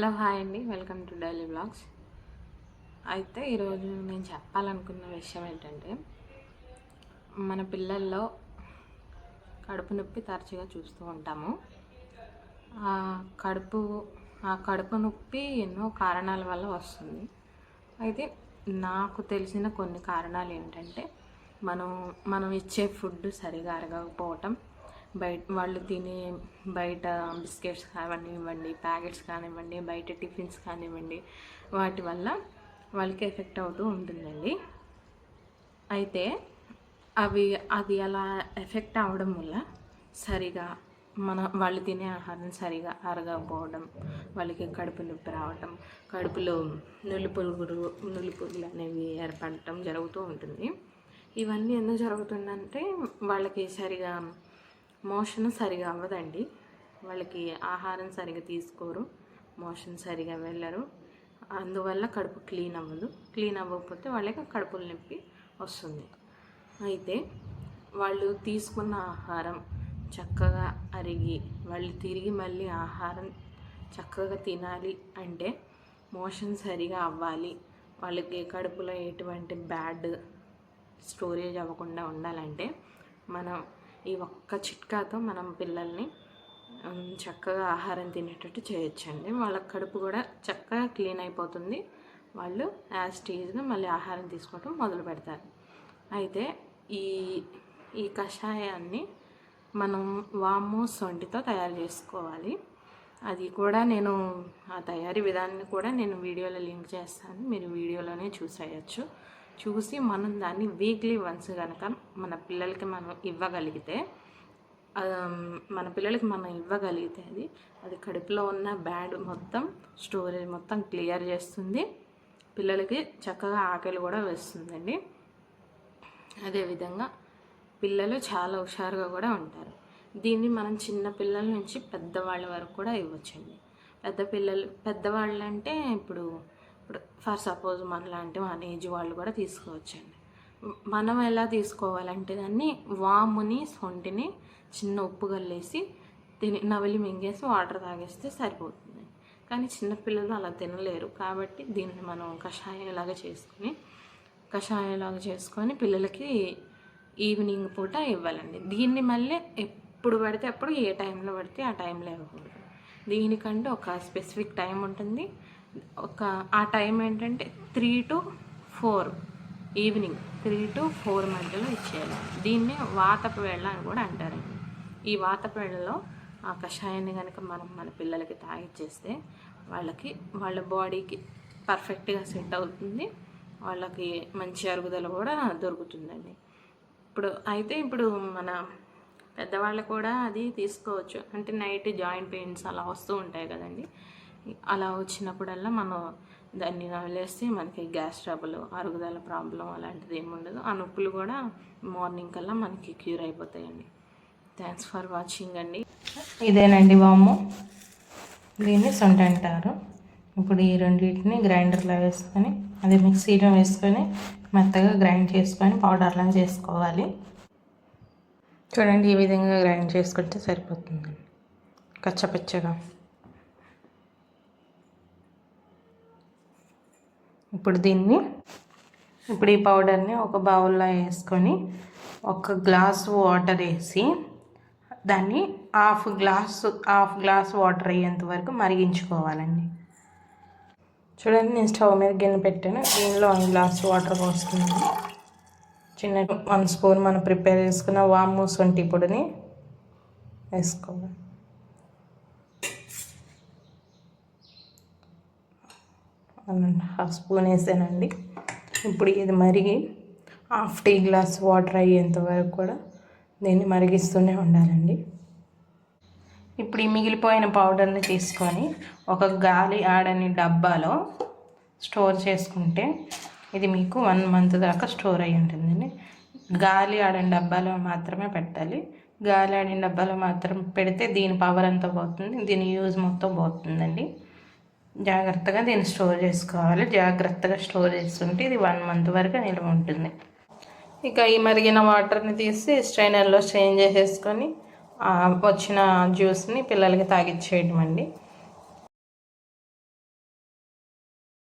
Hello hi అండి. Welcome to daily blogs. అయితే ఈరోజు నేను చెప్పాలనుకున్న విషయం ఏంటంటే మన పిల్లల్లో కడుపు నొప్పి తరచుగా చూస్తూ ఉంటాము. ఆ కడుపు ఆ కడుపు నొప్పి ఎన్నో కారణాల వల్ల వస్తుంది. అయితే నాకు తెలిసిన కొన్ని కారణాలు ఏంటంటే మనం మనం ఇచ్చే ఫుడ్ సరిగా అరగకపోవటం బయట వాళ్ళు తినే బయట బిస్కెట్స్ కానివ్వండి ప్యాకెట్స్ కానివ్వండి బయట టిఫిన్స్ కానివ్వండి వాటి వల్ల వాళ్ళకి ఎఫెక్ట్ అవుతూ ఉంటుందండి. అయితే అవి అది అలా ఎఫెక్ట్ అవడం వల్ల సరిగా మన వాళ్ళు తినే ఆహారం సరిగా అరగకపోవడం వాళ్ళకి కడుపు నొప్పి రావటం కడుపులో నులిపురుగులు నులిపురుగులు అనేవి ఏర్పడటం జరుగుతూ ఉంటుంది. ఇవన్నీ ఎందుకు జరుగుతుందంటే వాళ్ళకి సరిగా మోషన్ సరిగా అవ్వదండి. వాళ్ళకి ఆహారం సరిగా తీసుకోరు. మోషన్ సరిగా వెళ్ళరు. అందువల్ల కడుపు క్లీన్ అవ్వదు. క్లీన్ అవ్వకపోతే వాళ్ళకి కడుపులు నొప్పి వస్తుంది. అయితే వాళ్ళు తీసుకున్న ఆహారం చక్కగా అరిగి వాళ్ళు తిరిగి మళ్ళీ ఆహారం చక్కగా తినాలి అంటే మోషన్ సరిగా అవ్వాలి. వాళ్ళకి కడుపులో ఎటువంటి బ్యాడ్ స్టోరేజ్ అవ్వకుండా ఉండాలంటే మనం ఈ ఒక్క చిట్కాతో మనం పిల్లల్ని చక్కగా ఆహారం తినేటట్టు చేయొచ్చండి. వాళ్ళ కడుపు కూడా చక్కగా క్లీన్ అయిపోతుంది. వాళ్ళు యాజ్ టీజ్గా మళ్ళీ ఆహారం తీసుకోవటం మొదలు పెడతారు. అయితే ఈ ఈ కషాయాన్ని మనం వాము సొంటితో తయారు చేసుకోవాలి. అది కూడా నేను ఆ తయారీ విధానాన్ని కూడా నేను వీడియోలో లింక్ చేస్తాను. మీరు వీడియోలోనే చూసేయచ్చు. చూసి మనం దాన్ని వీక్లీ వన్స్ కనుక మన పిల్లలకి మనం ఇవ్వగలిగితే మన పిల్లలకి మనం ఇవ్వగలిగితే అది అది కడుపులో ఉన్న బ్యాడ్ మొత్తం స్టోరేజ్ మొత్తం క్లియర్ చేస్తుంది. పిల్లలకి చక్కగా ఆకలి కూడా వేస్తుందండి. అదేవిధంగా పిల్లలు చాలా హుషారుగా కూడా ఉంటారు. దీన్ని మనం చిన్న పిల్లల నుంచి పెద్దవాళ్ళ వరకు కూడా ఇవ్వచ్చండి. పెద్ద పిల్లలు పెద్దవాళ్ళు అంటే ఇప్పుడు ఇప్పుడు ఫర్ సపోజ్ మన లాంటి మన ఏజ్ వాళ్ళు కూడా తీసుకోవచ్చండి. మనం ఎలా తీసుకోవాలంటే దాన్ని వాముని సొంటిని చిన్న ఉప్పు గల్లేసి తిని నవలి మింగేసి వాటర్ తాగేస్తే సరిపోతుంది. కానీ చిన్నపిల్లలు అలా తినలేరు. కాబట్టి దీన్ని మనం కషాయంలాగా చేసుకొని కషాయంలాగా చేసుకొని పిల్లలకి ఈవినింగ్ పూట ఇవ్వాలండి. దీన్ని మళ్ళీ ఎప్పుడు పడితే అప్పుడు ఏ టైంలో పడితే ఆ టైంలో ఇవ్వకూడదు. దీనికంటే ఒక స్పెసిఫిక్ టైం ఉంటుంది. ఒక ఆ టైం ఏంటంటే three to four evening. Three to four మధ్యలో ఇచ్చేయాలి. దీన్ని వాతపవేళ అని కూడా అంటారండి ఈ వాతపు ఆ కషాయాన్ని కనుక మనం మన పిల్లలకి తాగిచ్చేస్తే వాళ్ళకి వాళ్ళ బాడీకి పర్ఫెక్ట్గా సెట్ అవుతుంది. వాళ్ళకి మంచి అరుగుదల కూడా దొరుకుతుందండి. ఇప్పుడు అయితే ఇప్పుడు మన పెద్దవాళ్ళు కూడా అది తీసుకోవచ్చు. అంటే నైట్ జాయింట్ పెయిన్స్ అలా వస్తూ ఉంటాయి కదండి. అలా వచ్చినప్పుడల్లా మనం దాన్ని నవలేస్తే మనకి గ్యాస్ ట్రబుల్ అరుగుదల ప్రాబ్లం అలాంటిది ఏమి ఉండదు. ఆ నొప్పులు కూడా మార్నింగ్ కల్లా మనకి క్యూర్ అయిపోతాయండి. థ్యాంక్స్ ఫర్ వాచింగ్ అండి. ఇదేనండి వాము. దీన్ని సొంట అంటారు. ఇప్పుడు ఈ రెండింటిని గ్రైండర్లో వేసుకొని అది మిక్సీలో వేసుకొని మెత్తగా గ్రైండ్ చేసుకొని పౌడర్లా చేసుకోవాలి. చూడండి ఈ విధంగా గ్రైండ్ చేసుకుంటే సరిపోతుందండి. కచ్చపచ్చగా. ఇప్పుడు దీన్ని ఇప్పుడు ఈ పౌడర్ని ఒక బౌల్లో వేసుకొని ఒక గ్లాస్ వాటర్ వేసి దాన్ని half glass half glass water అయ్యేంత వరకు మరిగించుకోవాలండి. చూడండి నేను స్టవ్ మీద గిన్నె పెట్టాను. దీనిలో వన్ గ్లాస్ వాటర్ పోస్తున్నాను. చిన్న వన్ స్పూన్ మనం ప్రిపేర్ చేసుకున్న వాము సొంటి పొడిని వేసుకోవాలి. వన్ అండ్ హాఫ్ స్పూన్ వేసానండి. ఇప్పుడు ఇది మరిగి హాఫ్ టీ గ్లాస్ వాటర్ అయ్యేంత వరకు కూడా దీన్ని మరిగిస్తూనే ఉండాలండి. ఇప్పుడు ఈ మిగిలిపోయిన పౌడర్ని తీసుకొని ఒక గాలి ఆడని డబ్బాలో స్టోర్ చేసుకుంటే ఇది మీకు వన్ మంత్ దాకా స్టోర్ అయి ఉంటుందండి. గాలి ఆడని డబ్బాలో మాత్రమే పెట్టాలి. గాలి ఆడిన డబ్బాలో మాత్రం పెడితే దీని పవర్ అంతా పోతుంది దీని యూజ్ మొత్తం పోతుందండి. జాగ్రత్తగా దీన్ని స్టోర్ చేసుకోవాలి. జాగ్రత్తగా స్టోర్ చేసుకుంటే ఇది వన్ మంత్ వరకు నిల్వ ఉంటుంది. ఇక ఈ మరిగిన వాటర్ని తీసి స్ట్రైనర్లో స్ట్రెయిన్ చేసేసుకొని వచ్చిన జ్యూస్ని పిల్లలకి తాగిచ్చేయడం అండి